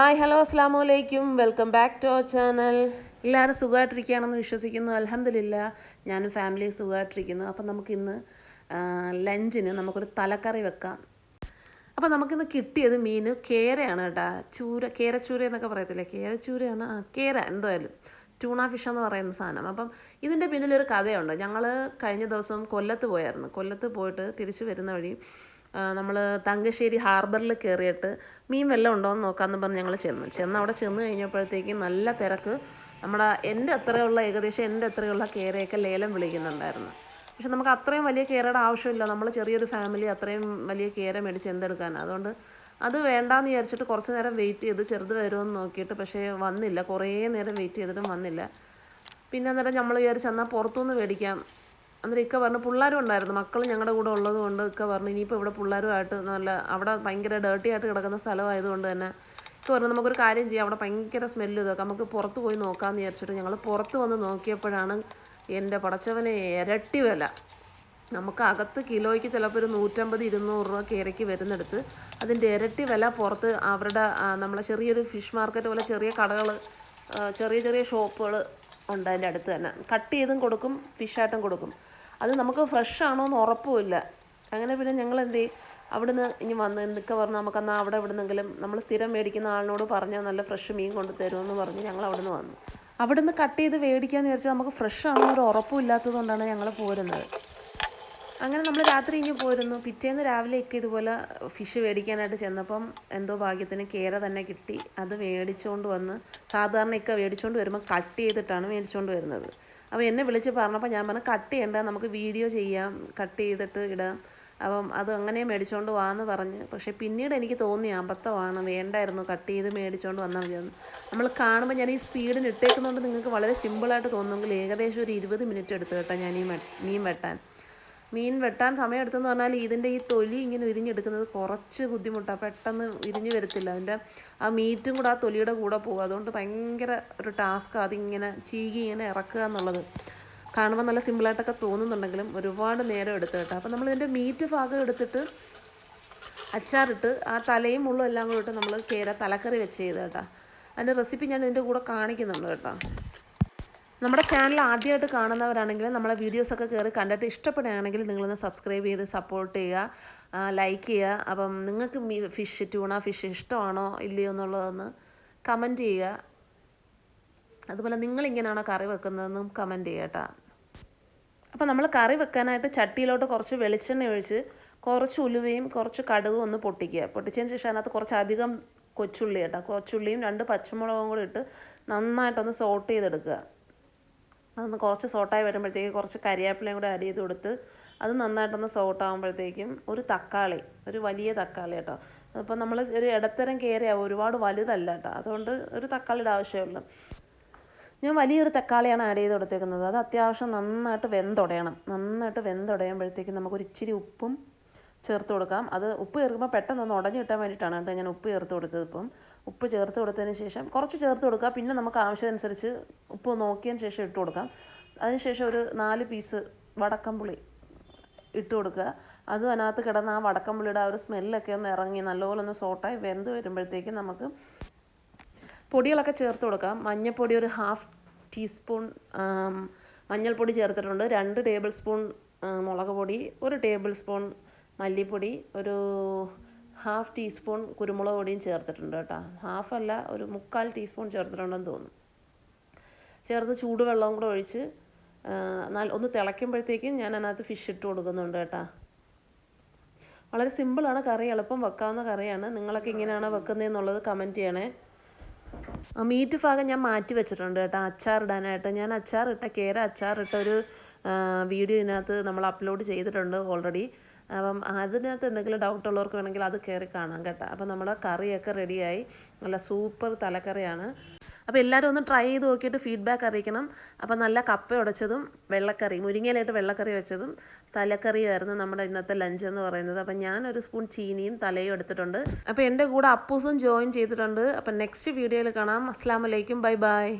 Hi hello അസ്സാം വലൈക്കും welcome back to our channel എല്ലാവരും സുഖമായിട്ടിരിക്കുകയാണെന്ന് വിശ്വസിക്കുന്നു. അലഹമില്ല ഞാനും ഫാമിലി സുഖമായിട്ടിരിക്കുന്നു. അപ്പം നമുക്കിന്ന് ലഞ്ചിന് നമുക്കൊരു തലക്കറി വെക്കാം. അപ്പോൾ നമുക്കിന്ന് കിട്ടിയത് മീൻ കേരയാണ് കേട്ടോ. ചൂര കേരച്ചൂര എന്നൊക്കെ പറയത്തില്ലേ? കേരച്ചൂരയാണ് ആ കേര എന്തായാലും. ട്യൂണ ഫിഷ് എന്ന് പറയുന്ന സാധനം. അപ്പം ഇതിന്റെ പിന്നിലൊരു കഥയുണ്ട്. ഞങ്ങൾ കഴിഞ്ഞ ദിവസം കൊല്ലത്ത് പോയായിരുന്നു. കൊല്ലത്ത് പോയിട്ട് തിരിച്ചു വരുന്ന വഴി നമ്മൾ തങ്കശ്ശേരി ഹാർബറിൽ കയറിയിട്ട് മീൻ വല്ലതും ഉണ്ടോ എന്ന് നോക്കാമെന്ന് പറഞ്ഞ് ഞങ്ങൾ ചെന്നു. ചെന്ന് അവിടെ ചെന്ന് കഴിഞ്ഞപ്പോഴത്തേക്കും നല്ല തിരക്ക്. നമ്മുടെ എന്റെ അത്രയുള്ള ഏകദേശം എന്റെ അത്രയുള്ള കേരയൊക്കെ ലേലം വിളിക്കുന്നുണ്ടായിരുന്നു. പക്ഷെ നമുക്ക് അത്രയും വലിയ കേരയുടെ ആവശ്യമില്ല. നമ്മൾ ചെറിയൊരു ഫാമിലി അത്രയും വലിയ കേര മേടിച്ച് എന്തെടുക്കാനാണ് അതുകൊണ്ട് അത് വേണ്ടാന്ന് വിചാരിച്ചിട്ട് കുറച്ച് നേരം വെയിറ്റ് ചെയ്ത് ചെറുത് വരുമെന്ന് നോക്കിയിട്ട് പക്ഷേ വന്നില്ല. കുറേ നേരം വെയിറ്റ് ചെയ്തിട്ടും വന്നില്ല. പിന്നെ അന്നേരം നമ്മൾ വിചാരിച്ച് എന്നാൽ പുറത്തുനിന്ന് മേടിക്കാം. അന്നേരം ഇക്ക പറഞ്ഞു പിള്ളേരും ഉണ്ടായിരുന്നു. മക്കൾ ഞങ്ങളുടെ കൂടെ ഉള്ളത് കൊണ്ട് ഇക്ക പറഞ്ഞു ഇനിയിപ്പോൾ ഇവിടെ പിള്ളേരുമായിട്ട് നല്ല അവിടെ ഭയങ്കര ഡേർട്ടി ആയിട്ട് കിടക്കുന്ന സ്ഥലമായതുകൊണ്ട് തന്നെ ഇക്ക പറഞ്ഞു നമുക്കൊരു കാര്യം ചെയ്യാം. അവിടെ ഭയങ്കര സ്മെല്ല് ഇതൊക്കെ. നമുക്ക് പുറത്ത് പോയി നോക്കാമെന്ന് വിചാരിച്ചിട്ട് ഞങ്ങൾ പുറത്ത് വന്ന് നോക്കിയപ്പോഴാണ് എന്റെ പടച്ചവനെ ഇരട്ടി വില. നമുക്ക് അകത്ത് കിലോയ്ക്ക് ചിലപ്പോൾ ഒരു നൂറ്റമ്പത് ഇരുന്നൂറ് രൂപ കയറിക്ക് വരുന്നിടത്ത് അതിന്റെ ഇരട്ടി വില പുറത്ത് അവരുടെ നമ്മളെ ചെറിയൊരു ഫിഷ് മാർക്കറ്റ് പോലെ ചെറിയ കടകൾ ചെറിയ ചെറിയ ഷോപ്പുകൾ ഉണ്ട് അതിന്റെ അടുത്ത് തന്നെ. കട്ട് ചെയ്തും കൊടുക്കും ഫിഷായിട്ടും കൊടുക്കും. അത് നമുക്ക് ഫ്രഷ് ആണോ എന്ന് ഉറപ്പുമില്ല. അങ്ങനെ പിന്നെ ഞങ്ങൾ എന്ത് ചെയ്യും അവിടുന്ന് ഇനി വന്ന് എന്തൊക്കെ പറഞ്ഞു നമുക്കെന്നാൽ അവിടെ എവിടുന്നെങ്കിലും നമ്മൾ സ്ഥിരം മേടിക്കുന്ന ആളിനോട് പറഞ്ഞാൽ നല്ല ഫ്രഷ് മീൻ കൊണ്ട് തരുമെന്ന് പറഞ്ഞ് ഞങ്ങൾ അവിടുന്ന് വന്നു. അവിടുന്ന് കട്ട് ചെയ്ത് മേടിക്കാമെന്ന് വിചാരിച്ചാൽ നമുക്ക് ഫ്രഷ് ആണോ ഒരു ഉറപ്പുമില്ലാത്തത് കൊണ്ടാണ് ഞങ്ങൾ പോരുന്നത്. അങ്ങനെ നമ്മൾ രാത്രി ഇങ്ങ് പോരുന്നു. പിറ്റേന്ന് രാവിലെയൊക്കെ ഇതുപോലെ ഫിഷ് മേടിക്കാനായിട്ട് ചെന്നപ്പം എന്തോ ഭാഗ്യത്തിന് കേര തന്നെ കിട്ടി. അത് മേടിച്ചുകൊണ്ട് വന്ന് സാധാരണയൊക്കെ മേടിച്ചുകൊണ്ട് വരുമ്പോൾ കട്ട് ചെയ്തിട്ടാണ് മേടിച്ചുകൊണ്ട് വരുന്നത്. അപ്പോൾ എന്നെ വിളിച്ച് പറഞ്ഞപ്പോൾ ഞാൻ പറഞ്ഞു കട്ട് ചെയ്യണ്ട നമുക്ക് വീഡിയോ ചെയ്യാം കട്ട് ചെയ്തിട്ട് ഇടാം. അപ്പം അത് അങ്ങനെ മേടിച്ചുകൊണ്ട് വാന്ന് പറഞ്ഞ്. പക്ഷേ പിന്നീട് എനിക്ക് തോന്നി അബദ്ധമാണ് വേണ്ടായിരുന്നു കട്ട് ചെയ്ത് മേടിച്ചുകൊണ്ട് വന്നാൽ മതി നമ്മൾ കാണുമ്പോൾ ഞാൻ ഈ സ്പീഡിന് ഇട്ടേക്കുന്നതുകൊണ്ട് നിങ്ങൾക്ക് വളരെ സിമ്പിളായിട്ട് തോന്നുമെങ്കിൽ ഏകദേശം ഒരു ഇരുപത് മിനിറ്റ് എടുത്തു കേട്ടോ ഞാൻ ഈ മീൻ വെട്ടാൻ. മീൻ വെട്ടാൻ സമയം എടുത്തെന്ന് പറഞ്ഞാൽ ഇതിന്റെ ഈ തൊലി ഇങ്ങനെ ഉരിഞ്ഞെടുക്കുന്നത് കുറച്ച് ബുദ്ധിമുട്ടാണ് പെട്ടെന്ന് ഉരിഞ്ഞു വരത്തില്ല. അതിന്റെ ആ മീറ്റും കൂടെ ആ തൊലിയുടെ കൂടെ പോകും. അതുകൊണ്ട് ഭയങ്കര ഒരു ടാസ്ക് അതിങ്ങനെ ചീകി ഇങ്ങനെ ഇറക്കുക എന്നുള്ളത്. കാണുമ്പോൾ നല്ല സിമ്പിളായിട്ടൊക്കെ തോന്നുന്നുണ്ടെങ്കിലും ഒരുപാട് നേരം എടുത്തു കേട്ടോ. അപ്പോൾ നമ്മളിതിന്റെ മീറ്റ് ഭാഗം എടുത്തിട്ട് അച്ചാറിട്ട് ആ തലയും മുള്ളും എല്ലാം കൂടെ ഇട്ട് നമ്മൾ കേര തലക്കറി വെച്ച് ചെയ്ത് കേട്ടോ. അതിന്റെ റെസിപ്പി ഞാൻ ഇതിന്റെ കൂടെ കാണിക്കുന്നുണ്ട് കേട്ടോ. നമ്മുടെ ചാനൽ ആദ്യമായിട്ട് കാണുന്നവരാണെങ്കിൽ നമ്മളെ വീഡിയോസൊക്കെ കയറി കണ്ടിട്ട് ഇഷ്ടപ്പെടുകയാണെങ്കിൽ നിങ്ങളൊന്ന് സബ്സ്ക്രൈബ് ചെയ്ത് സപ്പോർട്ട് ചെയ്യുക. ലൈക്ക് ചെയ്യുക. അപ്പം നിങ്ങൾക്ക് ഫിഷ് ട്യൂണ ഫിഷ് ഇഷ്ടമാണോ ഇല്ലയോ എന്നുള്ളതൊന്ന് കമന്റ് ചെയ്യുക. അതുപോലെ നിങ്ങളിങ്ങനെയാണോ കറി വെക്കുന്നതെന്നും കമന്റ് ചെയ്യട്ടെ അപ്പം അപ്പോൾ നമ്മൾ കറി വെക്കാനായിട്ട് ചട്ടിയിലോട്ട് കുറച്ച് വെളിച്ചെണ്ണ ഒഴിച്ച് കുറച്ച് ഉലുവയും കുറച്ച് കടുകും ഒന്ന് പൊട്ടിക്കുക. പൊട്ടിച്ചതിന് ശേഷം അതിനകത്ത് കുറച്ച് അധികം കൊച്ചുള്ളി കേട്ടോ. കൊച്ചുള്ളിയും രണ്ട് പച്ചമുളകും കൂടി ഇട്ട് നന്നായിട്ടൊന്ന് സോട്ട് ചെയ്തെടുക്കുക. അതൊന്ന് കുറച്ച് സോട്ടായി വരുമ്പോഴത്തേക്ക് കുറച്ച് കരിയാപ്പിലയും കൂടെ ആഡ് ചെയ്ത് കൊടുത്ത് അത് നന്നായിട്ടൊന്ന് സോട്ടാകുമ്പോഴത്തേക്കും ഒരു തക്കാളി ഒരു വലിയ തക്കാളി കേട്ടോ. അപ്പോൾ നമ്മൾ ഒരു ഇടത്തരം കയറിയാവും ഒരുപാട് വലുതല്ല കേട്ടോ. അതുകൊണ്ട് ഒരു തക്കാളിയുടെ ആവശ്യമുള്ളൂ. ഞാൻ വലിയൊരു തക്കാളിയാണ് ആഡ് ചെയ്ത് കൊടുത്തേക്കുന്നത്. അത് അത്യാവശ്യം നന്നായിട്ട് വെന്തുടയണം. നന്നായിട്ട് വെന്തുടയുമ്പോഴത്തേക്കും നമുക്കൊരു ഇച്ചിരി ഉപ്പും ചേർത്ത് കൊടുക്കാം. അത് ഉപ്പ് ചേർക്കുമ്പോൾ പെട്ടെന്ന് ഒന്ന് ഉടഞ്ഞു കിട്ടാൻ വേണ്ടിയിട്ടാണ് കേട്ടോ ഞാൻ ഉപ്പ് ചേർത്ത് കൊടുത്തത് ഇപ്പം. ഉപ്പ് ചേർത്ത് കൊടുത്തതിന് ശേഷം കുറച്ച് ചേർത്ത് കൊടുക്കുക. പിന്നെ നമുക്ക് ആവശ്യമനുസരിച്ച് ഉപ്പ് നോക്കിയതിന് ശേഷം ഇട്ട് കൊടുക്കാം. അതിനുശേഷം ഒരു നാല് പീസ് വടക്കമ്പുളി ഇട്ട് കൊടുക്കുക. അത് അതിനകത്ത് കിടന്ന് ആ വടക്കമ്പുളിയുടെ ആ ഒരു സ്മെല്ലൊക്കെ ഒന്ന് ഇറങ്ങി നല്ലപോലെ ഒന്ന് സോട്ടായി വെന്ത് വരുമ്പോഴത്തേക്കും നമുക്ക് പൊടികളൊക്കെ ചേർത്ത് കൊടുക്കാം. മഞ്ഞൾപ്പൊടി ഒരു ഹാഫ് ടീസ്പൂൺ മഞ്ഞൾപ്പൊടി ചേർത്തിട്ടുണ്ട്. രണ്ട് ടേബിൾ സ്പൂൺ മുളക് പൊടി ഒരു ടേബിൾ സ്പൂൺ മല്ലിപ്പൊടി ഒരു ഹാഫ് ടീസ്പൂൺ കുരുമുളക് പൊടിയും ചേർത്തിട്ടുണ്ട് കേട്ടോ. ഹാഫ് അല്ല ഒരു മുക്കാൽ ടീസ്പൂൺ ചേർത്തിട്ടുണ്ടെന്ന് തോന്നുന്നു. ചേർത്ത് ചൂടുവെള്ളവും കൂടെ ഒഴിച്ച് ഒന്ന് തിളയ്ക്കുമ്പോഴത്തേക്കും ഞാൻ അതിനകത്ത് ഫിഷ് ഇട്ട് കൊടുക്കുന്നുണ്ട് കേട്ടോ. വളരെ സിമ്പിളാണ് കറി എളുപ്പം വെക്കാവുന്ന കറിയാണ്. നിങ്ങളൊക്കെ ഇങ്ങനെയാണ് വെക്കുന്നതെന്നുള്ളത് കമന്റ് ചെയ്യണേ. ആ മീറ്റ് ഭാഗം ഞാൻ മാറ്റി വെച്ചിട്ടുണ്ട് കേട്ടോ അച്ചാറിടാനായിട്ട് ഞാൻ അച്ചാറിട്ട കേര അച്ചാറിട്ട ഒരു വീഡിയോ ഇതിനകത്ത് നമ്മൾ അപ്ലോഡ് ചെയ്തിട്ടുണ്ട് ഓൾറെഡി അപ്പം അതിനകത്ത് എന്തെങ്കിലും ഡൗട്ട് ഉള്ളവർക്ക് വേണമെങ്കിൽ അത് കയറി കാണാം കേട്ടോ. അപ്പം നമ്മുടെ കറിയൊക്കെ റെഡിയായി നല്ല സൂപ്പർ തലക്കറിയാണ്. അപ്പോൾ എല്ലാവരും ഒന്ന് ട്രൈ ചെയ്ത് നോക്കിയിട്ട് ഫീഡ്ബാക്ക് അറിയിക്കണം. അപ്പോൾ നല്ല കപ്പ ഉടച്ചതും വെള്ളക്കറി മുരിങ്ങയിലായിട്ട് വെള്ളക്കറി വെച്ചതും തലക്കറിയുമായിരുന്നു നമ്മുടെ ഇന്നത്തെ ലഞ്ച് എന്ന് പറയുന്നത്. അപ്പം ഞാൻ ഒരു സ്പൂൺ ചീനിയും തലയും എടുത്തിട്ടുണ്ട്. അപ്പോൾ എന്റെ കൂടെ അപ്പൂസും ജോയിൻ ചെയ്തിട്ടുണ്ട്. അപ്പം നെക്സ്റ്റ് വീഡിയോയിൽ കാണാം. അസ്സാം വലൈക്കും ബൈ ബൈ